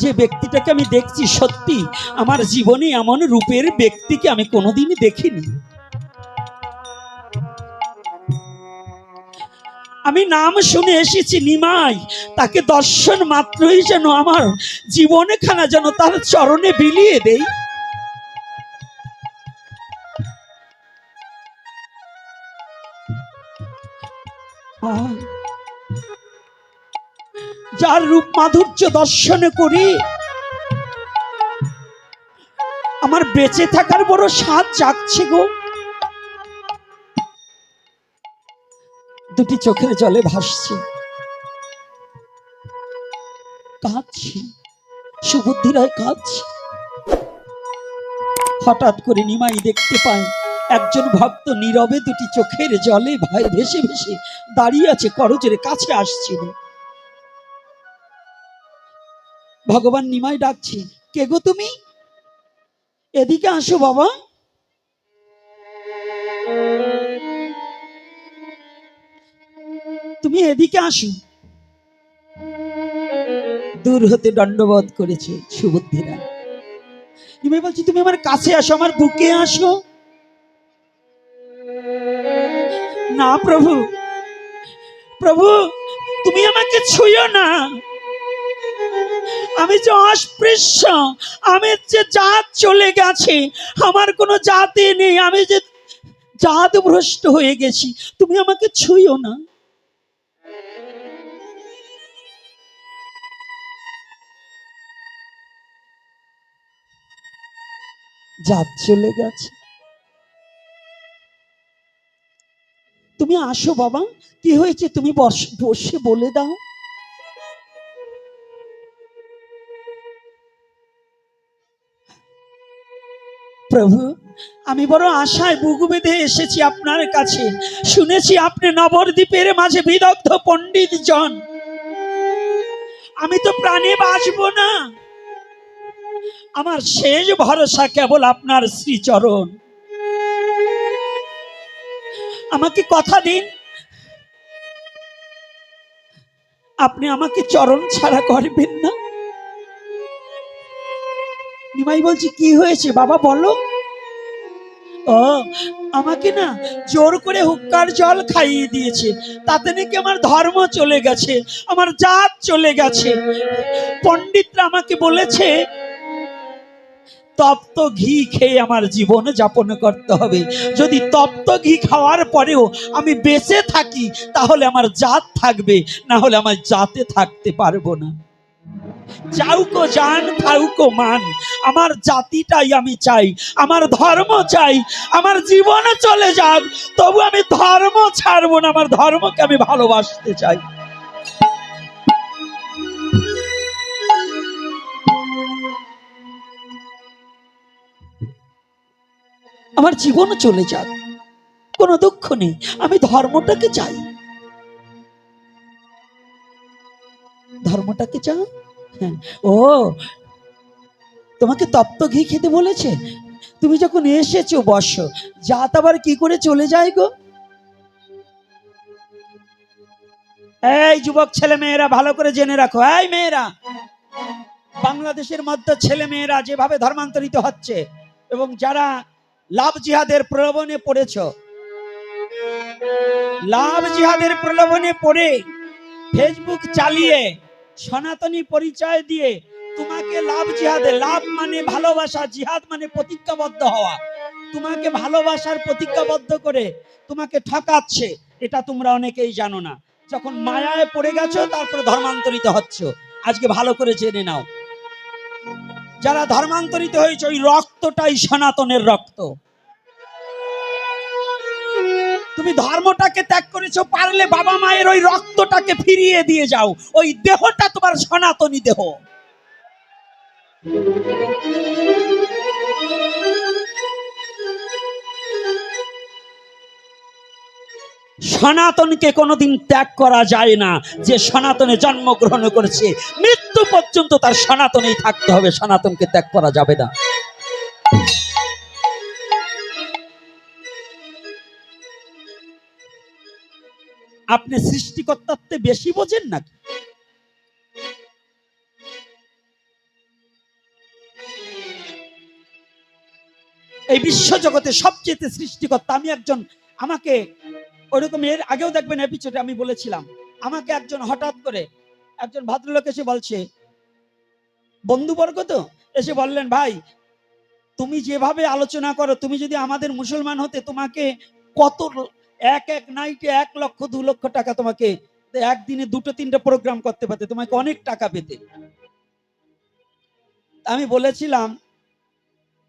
যে ব্যক্তিটাকে আমি দেখছি সত্যি আমার জীবনে এমন রূপের ব্যক্তিকে আমি কোনোদিনই দেখিনি। আমি নাম শুনে এসেছি নিমাই তাকে দর্শন মাত্রই যেন আমার জীবনে খানা যেন তার চরণে বিলিয়ে দেই। আহ, যার রূপ মাধুর্য দর্শন করি, আমার বেঁচে থাকার বড় স্বাদ জাগছে গো। দুটি চোখের জলে ভাসছে। কাঁদছি, সুবুদ্ধিরায় কাঁদছি। হঠাৎ করে নিমাই দেখতে পায়, একজন ভক্ত নীরবে দুটি চোখের জলে ভয় ভেসে ভেসে দাঁড়িয়ে আছে, করজের কাছে আসছিল ভগবান নিমাই ডাকছি, কে গো তুমি? এদিকে আসো বাবা। তুমি এদিকে আসো। দূর হতে দণ্ডবোধ করেছে সুবুদ্ধিরা। নিমাই বলছি, তুমি আমার কাছে আসো, আমার বুকে আসো। না প্রভু প্রভু, তুমি আমাকে ছুঁয়ো না। আমি যে অস্পৃশ্য, আমি যে জাত চলে গেছে, আমার কোনো জাতি নেই, আমি যে জাত ভ্রষ্ট হয়ে গেছি, তুমি আমাকে ছুঁয়ো না। জাত চলে গেছে। তুমি আসো বাবা, কি হয়েছে তুমি বস- বসে বলে দাও। প্রভু, আমি বড় আশায় বুকু বেঁধে এসেছি আপনার কাছে। শুনেছি আপনি নবদ্বীপের মাঝে বিদগ্ধ পণ্ডিত জন আমি তো প্রাণে বাঁচবো না। আমার শেষ ভরসা কেবল আপনার শ্রীচরণ। আমাকে কথা দিন। আপনি আমাকে চরণ ছাড়া করবেন না। নিমাই বলছি, কি হয়েছে? বাবা, বলো। ও, আমাকে না জোর করে হুক্কার জল খাইয়ে দিয়েছে। তাতে নাকি আমার ধর্ম চলে গেছে, আমার জাত চলে গেছে। পণ্ডিতরা আমাকে বলেছে, তপ্ত ঘি খেয়ে আমার জীবন যাপন করতে হবে। যদি তপ্ত ঘি খাওয়ার পরেও আমি বেঁচে থাকি, তাহলে আমার জাত থাকবে, না হলে আমার জাতে থাকতে পারব না। যাউকো জান থাউকো মান। আমার জাতিটাই আমি চাই, আমার ধর্ম চাই, আমার জীবন চলে যাক। তবু আমি ধর্ম ছাড়বো না, আমার ধর্মকে আমি ভালোবাসতে চাই। আমার জীবন চলে যাক, কোনো দুঃখ নেই, আমি ধর্মটাকে চাই। ধর্মটাকে হ্যাঁ ও, তোমাকে তপ্ত ঘি খেতে বলেছে? তুমি যখন এসেছ বর্ষ জাত আবার কি করে চলে যায় গো? এই যুবক ছেলে মেয়েরা, ভালো করে জেনে রাখো। এই মেয়েরা, বাংলাদেশের মধ্যে ছেলে মেয়েরা যেভাবে ধর্মান্তরিত হচ্ছে এবং যারা লাভ জিহাদের প্রলোভনে পড়েছ, লাভ জিহাদের প্রলোভনে পড়ে ফেসবুক চালিয়ে সনাতনী পরিচয় দিয়ে তোমাকে লাভ জিহাদে, লাভ মানে ভালোবাসা, জিহাদ মানে প্রতিজ্ঞাবদ্ধ হওয়া। তোমাকে ভালোবাসার প্রতিজ্ঞাবদ্ধ করে তোমাকে ঠকাচ্ছে, এটা তোমরা অনেকেই জানো না। যখন মায়ায় পড়ে গেছো, তারপরে ধর্মান্তরিত হচ্ছ। আজকে ভালো করে জেনে নাও। যারা ধর্মান্তরিত হয়েছে, ওই রক্তটাই সনাতনের রক্ত। তুমি ধর্মটাকে ত্যাগ করেছ, পারলে বাবা মায়ের ওই রক্তটাকে ফিরিয়ে দিয়ে যাও। ওই দেহটা তোমার সনাতনী দেহ। সনাতনকে কোনোদিন ত্যাগ করা যায় না, যে সনাতনে জন্মগ্রহণ করেছে। মৃত্যু পর্যন্ত তার সনাতনেই থাকতে হবে, সনাতনকে ত্যাগ করা যাবে না। আপনি সৃষ্টিকর্তার বেশি বোঝেন নাকি? এই বিশ্ব জগতে সবচেয়ে সৃষ্টিকর্তা আমি একজন, আমাকে ওরকম এর আগেও দেখবেন এপিসোডে আমি বলেছিলাম, আমাকে একজন হঠাৎ করে একজন ভদ্রলোক এসে বলছে, বন্ধুবর্গ তো? এসে বললেন, ভাই, তুমি যেভাবে আলোচনা করো, তুমি যদি আমাদের মুসলমান হতে তোমাকে কত এক এক নাইটে এক লক্ষ, দু লক্ষ টাকা তোমাকে একদিনে দুটো, তিনটে প্রোগ্রাম করতে পারতে। তোমাকে অনেক টাকা পেতে। আমি বলেছিলাম,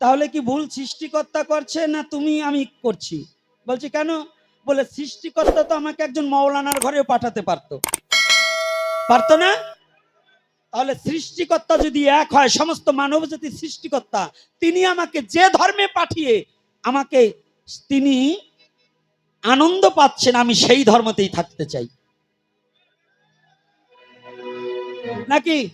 তাহলে কি ভুল সৃষ্টিকর্তা করছে না তুমি আমি করছি? বলছি, কেন? বলে, সৃষ্টিকর্তা তো আমাকে একজন মৌলানার ঘরেও পাঠাতে পারতো। পারতো না? তাহলে সৃষ্টিকর্তা যদি এক হয়, সমস্ত মানব জাতি সৃষ্টিকর্তা, তিনি আমাকে যে ধর্মে পাঠিয়ে আমাকে তিনি আনন্দ পাচ্ছেন, আমি সেই ধর্মতেই থাকতে চাই। নাকি?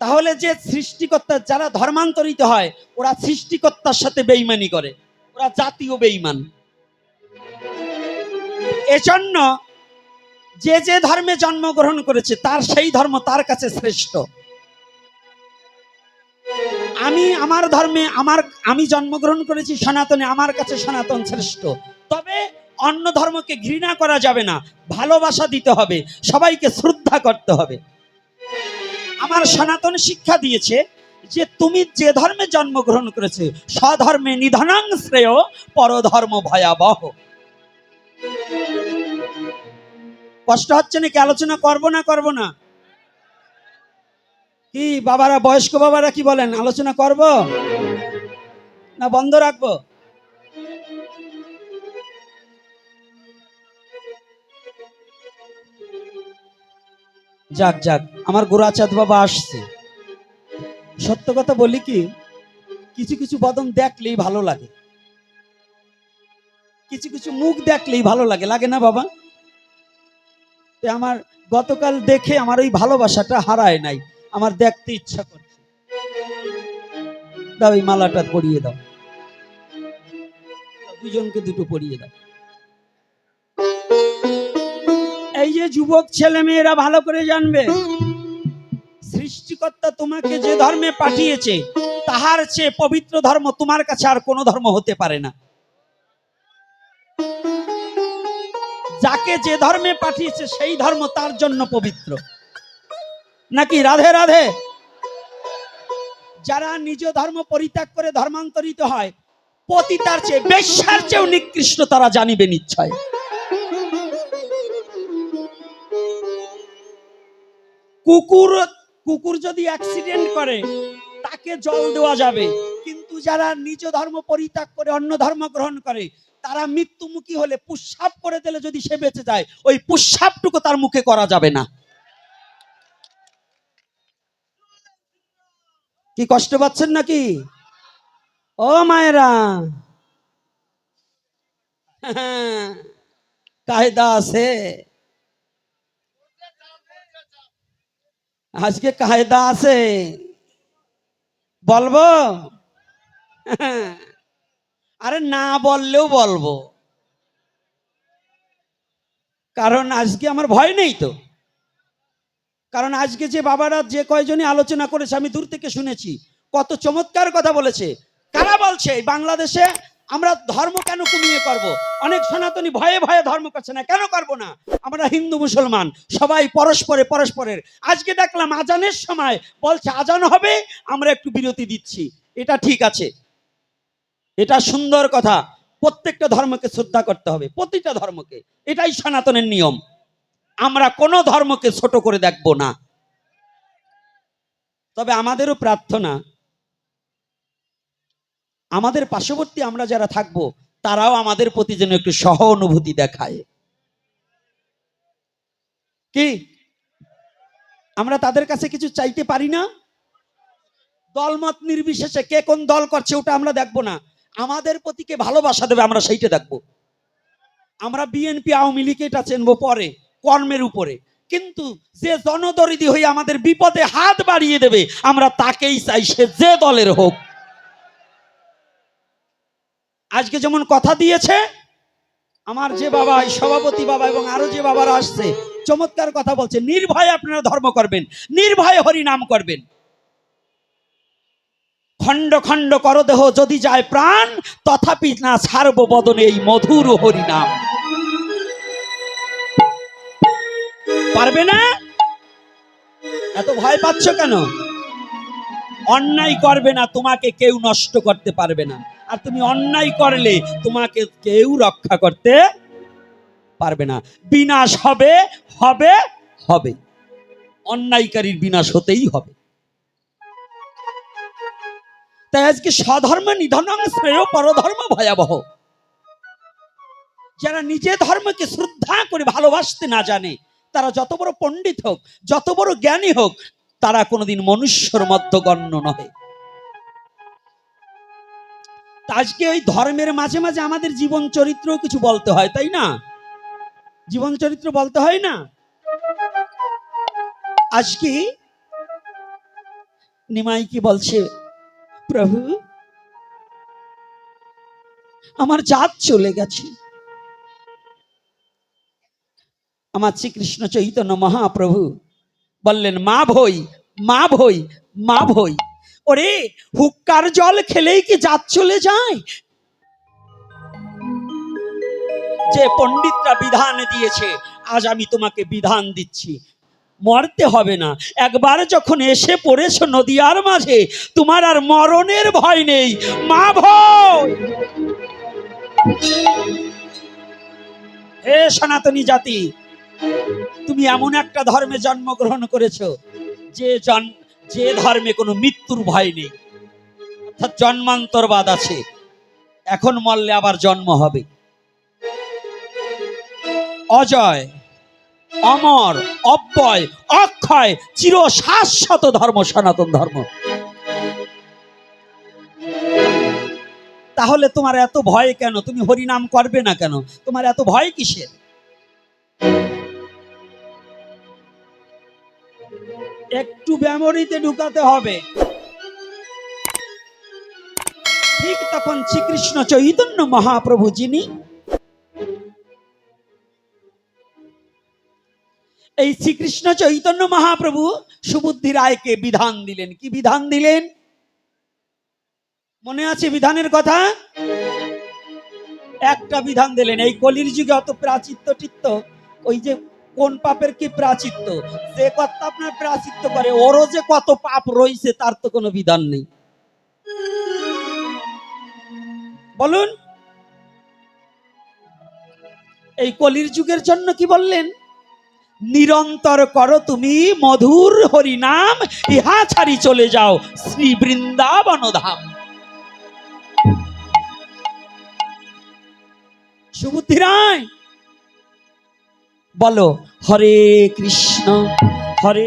তাহলে যে সৃষ্টিকর্তা, যারা ধর্মান্তরিত হয়, ওরা সৃষ্টিকর্তার সাথে বেইমানি করে। ওরা জাতীয় বেইমান। এজন্য যে যে ধর্মে জন্মগ্রহণ করেছে, তার সেই ধর্ম তার কাছে শ্রেষ্ঠ। আমি আমার ধর্মে, আমার, আমি জন্মগ্রহণ করেছি সনাতনে, আমার কাছে সনাতন শ্রেষ্ঠ। তবে অন্য ধর্মকে ঘৃণা করা যাবে না, ভালোবাসা দিতে হবে, সবাইকে শ্রদ্ধা করতে হবে। আমার সনাতন শিক্ষা দিয়েছে যে তুমি যে ধর্মে জন্মগ্রহণ করেছে, স্বধর্মে নিধনাং শ্রেয়, পরধর্ম ভয়াবহ। কষ্ট হচ্ছে নাকি? আলোচনা করব না করব না? কি বাবারা, বয়স্ক বাবারা কি বলেন? আলোচনা করব? না বন্ধ রাখব? যাক যাক, আমার গোরাচাঁদ বাবা আসছে। সত্য কথা বলি কি, কিছু কিছু বদন দেখলেই ভালো লাগে। কিছু কিছু মুখ দেখলেই ভালো লাগে। লাগে না বাবা? আমার গতকাল দেখে আমার ওই ভালোবাসাটা হারায় নাই। আমার দেখতে ইচ্ছা করছে। দাও এই মালাটা পরিয়ে দাও। দুজনকে দুটো পরিয়ে দাও। এই যে যুবক ছেলে মেয়েরা ভালো করে জানবে, সৃষ্টিকর্তা তোমাকে যে ধর্মে পাঠিয়েছে, তাহার চেয়ে পবিত্র ধর্ম তোমার কাছে আর কোনো ধর্ম হতে পারে না। যাকে যে ধর্মে পাঠিয়েছে, সেই ধর্ম তার জন্য পবিত্র। নাকি রাধে রাধে? যারা নিজ ধর্ম পরিত্যাগ করে ধর্মান্তরিত হয় পতিতার চেয়ে বেশ্যার চেয়েও নিকৃষ্ট, তারা জানিবে নিশ্চয়। কুকুর কুকুর যদি অ্যাক্সিডেন্ট করে, তাকে জল দেওয়া যাবে। কিন্তু যারা নিজ ধর্ম পরিত্যাগ করে অন্য ধর্ম গ্রহণ করে, তারা মৃত্যুমুখী হলে পুষ্পাপ করে দিলে যদি সে বেঁচে যায়, ওই পুষ্পাপটুকু তার মুখে করা যাবে না। কি কষ্ট পাচ্ছেন নাকি? ও মায়েরা। কায়দা আছে। আজকে কায়দা আছে। বলব? আরে না বললেও বলব। কারণ আজকে আমার ভয় নেই তো। কারণ আজকে যে বাবারা যে কয়জনই আলোচনা করেছে, আমি দূর থেকে শুনেছি, কত চমৎকার কথা বলেছে। কারা বলছে বাংলাদেশে আমরা ধর্ম কেন কমিয়ে করব? অনেক সনাতনী ভয়ে ভয়ে ধর্ম করছে না, কেন করব না? আমরা হিন্দু, মুসলমান, সবাই পরস্পরে পরস্পরের। আজকে দেখলাম আজানের সময় বলছে, আজান হবে, আমরা একটু বিরতি দিচ্ছি। এটা ঠিক আছে। এটা সুন্দর কথা। প্রত্যেকটা ধর্মকে শ্রদ্ধা করতে হবে, প্রতিটা ধর্মকে। এটাই সনাতনের নিয়ম। আমরা কোনো ধর্মকে ছোট করে দেখব না। তবে আমাদেরও প্রার্থনা, আমাদের পার্শ্ববর্তী আমরা যারা থাকব, তারাও আমাদের প্রতি যেন একটু সহ অনুভূতি দেখায়। কি? আমরা তাদের কাছে কিছু চাইতে পারি না? দলমত নির্বিশেষে কে কোন দল করছে ওটা আমরা দেখব না। আমাদের প্রতি কে ভালোবাসা দেবে, আমরা সেইটা দেখব। আমরা বিএনপি, আওয়ামী লীগ, এটা চেনবো পরে। কর্মের উপরে। কিন্তু যে জনদরিদি হয়ে আমাদের বিপদে হাত বাড়িয়ে দেবে, আমরা তাকেই চাই সে যে দলের হোক। আজকে যেমন কথা দিয়েছে, আমার যে বাবা সভাপতি বাবা এবং আরও যে বাবারা আসছে, চমৎকার কথা বলছে, নির্ভয়ে আপনারা ধর্ম করবেন, নির্ভয়ে হরি নাম করবেন। খণ্ড খণ্ড করদেহ যদি যায় প্রাণ, তথাপি না ছাড়ব বদনে এই মধুর হরিনাম। পারবে না? এত ভয় পাচ্ছ কেন? অন্যায় করবে না, তোমাকে কেউ নষ্ট করতে পারবে না। আর তুমি অন্যায় করলে তোমাকে কেউ রক্ষা করতে পারবে না। বিনাশ হবে হবে হবে। অন্যায়কারীর বিনাশ হতেই হবে। তাই আজকে স্বধর্ম নিধনং শ্রেয়, পরধর্ম, ভয়াবহ। যারা নিজে ধর্মকে শ্রদ্ধা করে ভালোবাসতে না জানে তারা যত বড় পণ্ডিত হোক, যত বড় জ্ঞানী হোক, তারা কোনোদিন মনুষ্যর মধ্য গণ্য নহে। আজকে ওই ধর্মের মাঝে মাঝে আমাদের জীবন চরিত্রও কিছু বলতে হয়, তাই না? জীবন চরিত্র বলতে হয় না? আজকে নিমাই কি বলছে, প্রভু, আমার জাত চলে গেছে। আমার শ্রীকৃষ্ণ চৈতন্য মহাপ্রভু বললেন, মা ভই মা ভই মা ভই। ওরে, হুক্কার জল খেলেই কি জাত চলে যায়? যে পণ্ডিতরা বিধান দিয়েছে, আজ আমি তোমাকে বিধান দিচ্ছি। মরতে হবে না। একবার যখন এসে পড়েছো নদিয়ার মাঝে, তোমার আর মরণের ভয় নেই। মা ভয় হে সনাতনী জাতি তুমি এমন একটা ধর্মে জন্মগ্রহণ করেছ যে জন, যে ধর্মে কোনো মৃত্যুর ভয় নেই। অর্থাৎ জন্মান্তরবাদ আছে। এখন মরলে আবার জন্ম হবে। অজয়, অমর, অব্যয়, অক্ষয় চির শাশ্বত ধর্ম, সনাতন ধর্ম। তাহলে তোমার এত ভয় কেন? তুমি হরিনাম করবে না কেন? তোমার এত ভয় কিসের? একটু মেমোরিতে ঢুকাতে হবে। ঠিক তখন শ্রীকৃষ্ণ চৈতন্য মহাপ্রভু যিনি এই শ্রীকৃষ্ণ চৈতন্য মহাপ্রভু সুবুদ্ধি রায়কে বিধান দিলেন। কি বিধান দিলেন? মনে আছে বিধানের কথা? একটা বিধান দিলেন। এই কলির যুগে অত প্রাচিত্য টিত্ত ওই যে কোন পাপের কি প্রাচিত্য? যে কত আপনার প্রাচিত্য করে, ওরও যে কত পাপ রয়েছে, তার তো কোনো বিধান নেই। বলুন, এই কলির যুগের জন্য কি বললেন? নিরন্তর করো তুমি মধুর হরিনাম, ইহা ছাড়ি চলে যাও শ্রী বৃন্দাবন ধাম সুবুদ্ধি রায় বলো হরে কৃষ্ণ হরে